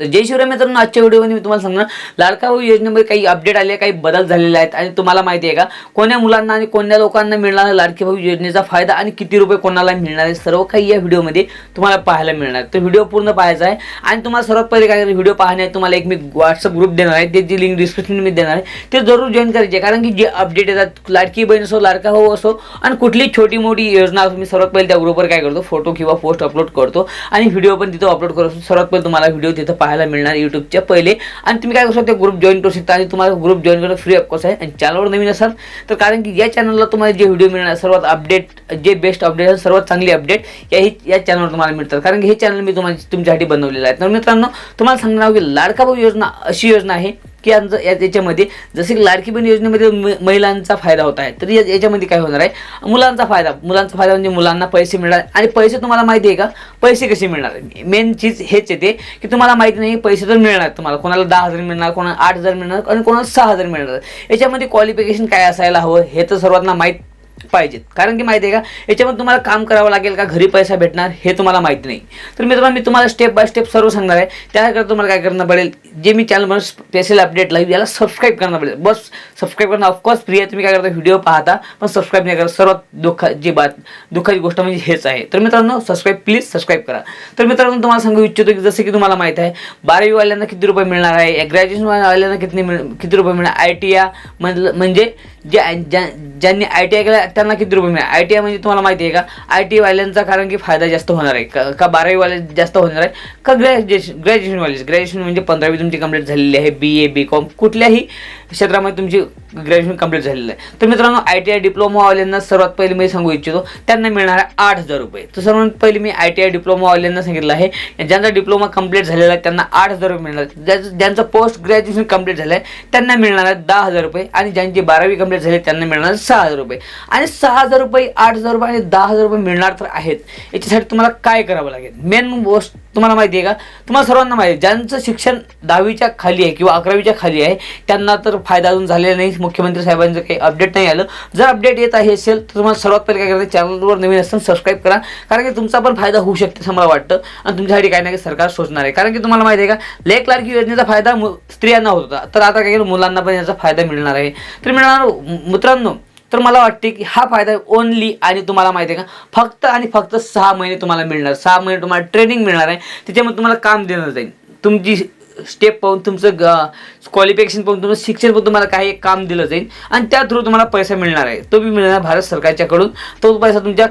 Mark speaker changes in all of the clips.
Speaker 1: तर जय शिवराय मित्रांनो आजच्या व्हिडिओमध्ये मी तुम्हाला सांगणार लाडका भाऊ योजनेमध्ये काही अपडेट आले काही बदल झालेले आहेत आणि तुम्हाला माहिती आहे का कोण्या मुलांना आणि कोणत्या लोकांना मिळणार लाडकी भाऊ योजनेचा फायदा आणि किती रुपये कोणाला मिळणार आहे सर्व काही या व्हिडिओमध्ये तुम्हाला पाहायला मिळणार आहे. तर व्हिडिओ पूर्ण पाहायचा आहे आणि तुम्हाला सर्वात पहिले काय व्हिडिओ पाहण्यात तुम्हाला एक मी व्हॉट्सअप ग्रुप देणार आहे त्याची लिंक डिस्क्रिप्शनमध्ये देणार आहे ते जरूर जॉईन करायचे कारण की जे अपडेट येतात लाडकी बहीण असो लाडका भाऊ असो आणि कुठली छोटी मोठी योजना असो मी सर्वात पहिले त्या ग्रुपवर काय करतो फोटो किंवा पोस्ट अपलोड करतो आणि व्हिडिओ पण तिथं अपलोड करतो सर्वात पहिले तुम्हाला व्हिडिओ तिथं पाहायला मिळणार युट्यूबच्या पहिले. आणि तुम्ही काय करू शकता ग्रुप जॉईन करू शकता. आणि तुम्हाला ग्रुप जॉईन करणं फ्री ऑफकोर्स आहे. आणि चॅनलवर नवीन असाल तर कारण की या चॅनलला तुम्हाला जे व्हिडिओ मिळणार सर्वात अपडेट जे बेस्ट अपडेट सर्वात चांगली अपडेट या या चॅनलवर तुम्हाला मिळतात. कारण की हे चॅनल मी तुम्हाला तुमच्यासाठी बनवलेलं आहे. तर मित्रांनो तुम्हाला सांगणार की लाडका भाऊ योजना अशी योजना आहे. की यांचं या याच्यामध्ये जसे की लाडकी बहीण योजनेमध्ये म- महिलांचा फायदा होत आहे तर या- याच्यामध्ये काय होणार आहे? मुलांचा फायदा मुलांचा फायदा म्हणजे मुलांना पैसे मिळणार आणि पैसे तुम्हाला माहिती आहे का? पैसे कसे मिळणार? मेन चीज हेच येते की तुम्हाला माहिती नाही पैसे तर मिळणार तुम्हाला. कोणाला दहा हजार मिळणार कोणाला आठ हजार मिळणार आणि कोणाला सहा हजार मिळणार. याच्यामध्ये क्वालिफिकेशन काय असायला हवं हे तर सर्वांना माहीत पाहिजेत. कारण की माहिती आहे का याच्यामध्ये तुम्हाला काम करावं लागेल का घरी पैसा भेटणार हे तुम्हाला माहिती नाही. तर मित्रांनो मी तुम्हाला स्टेप बाय स्टेप सर्व सांगणार आहे. त्याकरता तुम्हाला काय करणं पडेल जे मी चॅनल म्हणून स्पेशल अपडेट लाईव्ह याला सबस्क्राईब करणं पडेल. बस सबस्क्राईब करणं ऑफकोर्स फ्री आहे तुम्ही काय करता व्हिडिओ पाहता पण सबस्क्राईब नाही करा सर्वात दुःखाची बात दुःखाची गोष्ट म्हणजे हेच आहे. तर मित्रांनो सबस्क्राईब प्लीज सबस्क्राईब करा. तर मित्रांनो तुम्हाला सांगू इच्छितो की जसं की तुम्हाला माहिती आहे बारावीवाल्यांना किती रुपये मिळणार आहे ग्रॅज्युएशनवाल्यांना किती मिळ किती रुपये मिळणार आय टी या म्हणजे जे ज्या- ज्यांनी आय टी आय केला त्यांना किती रुपये मिळाले? आय टी आय म्हणजे तुम्हाला माहिती आहे का? आय टी वाल्यांचा कारण की फायदा जास्त होणार आहे. का- का बारावीवाले जास्त होणार आहे? का ग्रॅज्युएशन ग्रॅज्युएशनवाले ग्रॅज्युएशन म्हणजे पंधरावी तुमची कंप्लीट झालेली आहे. बी ए बी कॉम कुठल्याही क्षेत्रामध्ये तुमची ग्रॅज्युएशन कंप्लीट झालेलं आहे. तर मित्रांनो आय टी आय डिप्लोमावाल्यांना सर्वात पहिले मी सांगू इच्छितो त्यांना मिळणार आहे आठ हजार रुपये. तर सर्वात पहिले मी आय टी आय डिप्लोमावाल्यांना सांगितलं आहे. ज्यांचा डिप्लोमा कंप्लीट झालेला आहे त्यांना आठ हजार रुपये मिळणार ज्याचं ज्यांचं पोस्ट ग्रॅज्युएशन कंप्लीट झालं आहे त्यांना मिळणार आहे दहा हजार रुपये. आणि ज्यांची बारावी कंप्लीट झाली त्यांना मिळणार सहा हजार रुपये. आणि सहा हजार रुपये आठ हजार रुपये आणि दहा हजार रुपये मिळणार तर आहेत. याच्यासाठी तुम्हाला काय करावं लागेल? मेन गोष्ट तुम्हाला माहिती आहे का? तुम्हाला सर्वांना माहिती आहे ज्यांचं शिक्षण दहावीच्या खाली आहे किंवा अकरावीच्या खाली आहे त्यांना तर फायदा अजून झालेला नाही. मुख्यमंत्री साहेबांचं काही अपडेट नाही आलं. जर अपडेट येत आहे असेल तर तुम्हाला सर्वात पहिले काय करायचं चॅनलवर नवीन असताना सबस्क्राईब करा. कारण की तुमचा पण फायदा होऊ शकते असं मला वाटतं. आणि तुमच्यासाठी काही ना काही सरकार सोचणार आहे. कारण की तुम्हाला माहिती आहे का लेख लाडकी योजनेचा फायदा स्त्रियांना होत होता. तर आता काय केलं मुलांना पण याचा फायदा मिळणार आहे. तर मिळणार मित्रांनो तर मला वाटते की हा फायदा ओनली आणि तुम्हाला माहिती आहे का फक्त आणि फक्त सहा महिने तुम्हाला मिळणार. सहा महिने तुम्हाला ट्रेनिंग मिळणार आहे. त्याच्यामध्ये तुम्हाला काम देण्यात जाईल. तुमची स्टेप पाहून तुमचं क्वालिफिकेशन पाहून तुमचं शिक्षण पाहून तुम्हाला काही एक काम दिलं जाईल. आणि त्या थ्रू तुम्हाला पैसा मिळणार आहे. तो बी मिळणार भारत सरकारच्याकडून. तो पैसा तुमच्या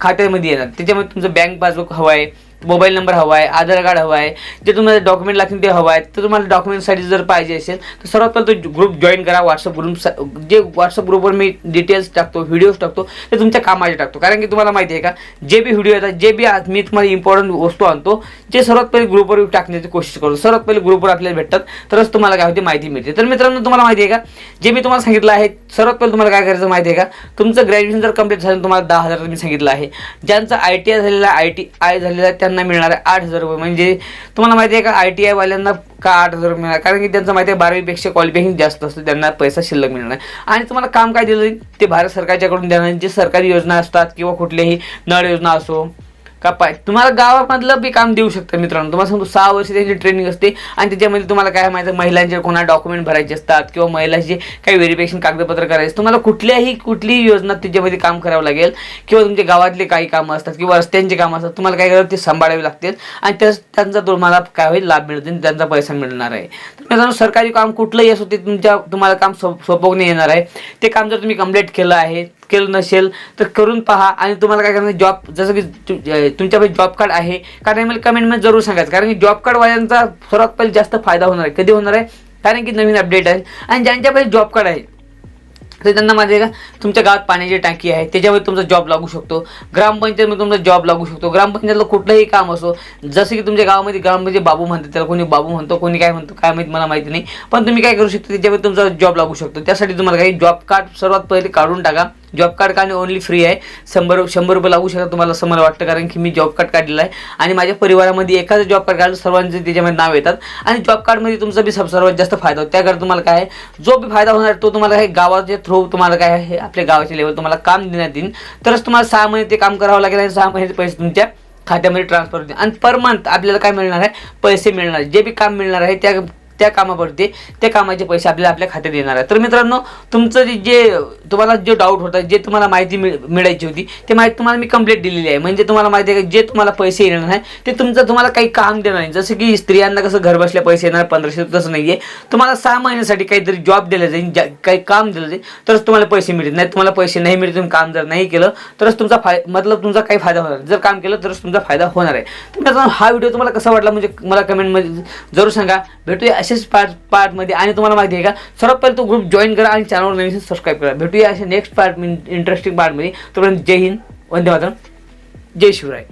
Speaker 1: खात्यामध्ये येणार. त्याच्यामध्ये तुमचं बँक पासबुक हवं आहे. मोबाईल नंबर हवा आहे आधार कार्ड हवा आहे जे तुम्हाला डॉक्युमेंट लागतील ते हवं आहे तर तुम्हाला डॉक्युमेंटसाठी जर पाहिजे असेल तर सर्वात पहिले तो ग्रुप जॉईन करा व्हॉट्सअप ग्रुप जे व्हॉट्सअप ग्रुपवर मी डिटेल्स टाकतो व्हिडिओज टाकतो ते तुमच्या कामाचे टाकतो. कारण की तुम्हाला माहिती आहे का जे बी व्हिडिओ येतात जे बी आज मी तुम्हाला इम्पॉर्टंट वस्तू आणतो जे सर्वात पहिले ग्रुपवर टाकण्याची कोशिश करतो सर्वात पहिले ग्रुपवर आपल्याला भेटतात तरच तुम्हाला काय होते माहिती मिळते. तर मित्रांनो तुम्हाला माहिती आहे का जे मी तुम्हाला सांगितलं आहे सर्वात पहिले तुम्हाला काय करायचं माहिती आहे का तुमचं ग्रॅज्युएशन जर कंप्लीट झालं तुम्हाला दहा हजार मी सांगितलं आहे. ज्यांचं आय टी आय झालेलं आय टी आय झालेलं आहे त्यांना मिळणार आहे आठ हजार रुपये. म्हणजे तुम्हाला माहिती आहे का आय टी आयवाल्यांना का आठ हजार रुपये मिळणार? कारण की त्यांचं माहिती आहे बारावीपेक्षा क्वालिफिकेशन जास्त असतं त्यांना पैसा शिल्लक मिळणार आहे. आणि तुम्हाला काम काय दिलं ते भारत सरकारच्याकडून देणार जे सरकारी योजना असतात किंवा कुठल्याही नळ योजना असो का पाय तुम्हाला गावामधलं बी काम देऊ शकतं मित्रांनो. तुम्हाला सांगतो सहा वर्ष त्यांची ट्रेनिंग असते आणि त्याच्यामध्ये तुम्हाला काय माहिती आहे, महिलांचे कोणा डॉक्युमेंट भरायचे असतात किंवा महिलांचे काही व्हेरिफिकेशन कागदपत्र करायचे तुम्हाला कुठल्याही कुठलीही योजना त्याच्यामध्ये काम करावं लागेल. किंवा तुमच्या गावातले काही कामं असतात किंवा रस्त्यांचे कामं असतात तुम्हाला काय करावं ते सांभाळावे लागतील आणि त्याच त्यांचा तुम्हाला काय होईल लाभ मिळतील आणि त्यांचा पैसा मिळणार आहे. तर मित्रांनो सरकारी काम कुठलंही असो ते तुमच्या तुम्हाला काम सोप सोपवणे येणार आहे. ते काम जर तुम्ही कंप्लीट केलं आहे केलं नसेल तर करून पहा आणि तुम्हाला काय करणार जॉब जसं की तु- तुमच्याकडे जॉब कार्ड आहे. कारण मला कमेंटमध्ये जरूर सांगायचं कारण की जॉब कार्डवाल्यांचा सर्वात पहिले जास्त फायदा होणार आहे. कधी होणार आहे? कारण की नवीन अपडेट आहे. आणि ज्यांच्याकडे जॉब कार्ड आहे तर त्यांना माहिती आहे का तुमच्या गावात पाण्याची टाकी आहे त्याच्यामध्ये तुमचा जॉब लागू शकतो. ग्रामपंचायतमध्ये तुमचा जॉब लागू शकतो. ग्रामपंचायतला कुठलंही काम असो जसं की तुमच्या गावामध्ये ग्रामपंचायत बाबू म्हणतात त्याला कोणी बाबू म्हणतो कोणी काय म्हणतो काय माहिती मला माहिती नाही. पण तुम्ही काय करू शकता त्याच्यामध्ये तुमचा जॉब लागू शकतो. त्यासाठी तुम्हाला काही जॉब कार्ड सर्वात पहिले काढून टाका. जॉब कार्ड काढणे ओनली फ्री आहे. शंभर शंभर रुपये लागू शकतात तुम्हाला असं मला वाटतं कारण की मी जॉब कार्ड काढलेलं आहे. आणि माझ्या परिवारामध्ये एखादं जॉब कार्ड काढलं सर्वांचे त्याच्यामध्ये नाव येतात. आणि जॉब कार्डमध्ये तुमचा बी सर्वात जास्त फायदा होतो. त्याकरता तुम्हाला काय जो बी फायदा होणार तो तुम्हाला काही गावाच्या थ्रू तुम्हाला काय आहे? आपल्या गावाच्या लेवल तुम्हाला काम देण्यात येईल. तरच तुम्हाला सहा महिने ते काम करावं लागेल आणि सहा महिन्याचे पैसे तुमच्या खात्यामध्ये ट्रान्सफर होते आणि पर मंथ आपल्याला काय मिळणार आहे? पैसे मिळणार जे बी काम मिळणार आहे त्या त्या कामावरती त्या कामाचे पैसे आपल्याला आपल्या खात्यात येणार आहे तर मित्रांनो तुमचं जे- तुम्हाला जे डाऊट होता जे तुम्हाला माहिती मिळ मिळायची होती ते माहिती तुम्हाला मी कंप्लीट दिलेली आहे. म्हणजे तुम्हाला माहिती आहे जे तुम्हाला पैसे येणार आहे ते तुमचं तुम्हाला काही काम देणार नाही. जसं की स्त्रियांना कसं घर बसल्या पैसे येणार पंधराशे तसं नाही आहे तुम्हाला सहा महिन्यासाठी काहीतरी जॉब दिला जाईल ज्या- काही काम दिलं जाईल तरच तुम्हाला पैसे मिळतील. नाही तुम्हाला पैसे नाही मिळत तुम्ही काम जर नाही केलं तरच तुमचा फाय मतलब तुमचा काही फायदा होणार जर काम केलं तरच तुमचा फायदा होणार आहे. तर हा व्हिडिओ तुम्हाला कसा वाटला म्हणजे मला कमेंटमध्ये जरूर सांगा. भेटूया असेच पार्ट पार्टमध्ये आणि तुम्हाला माहिती आहे का सर्वात पहिले तो ग्रुप जॉईन करा आणि चॅनलवर नवीन सबस्क्राईब करा. भेटूया असे नेक्स्ट पार्ट इंटरेस्टिंग पार्टमध्ये तोपर्यंत जय हिंद वंदे मातरम. जय शिवराय.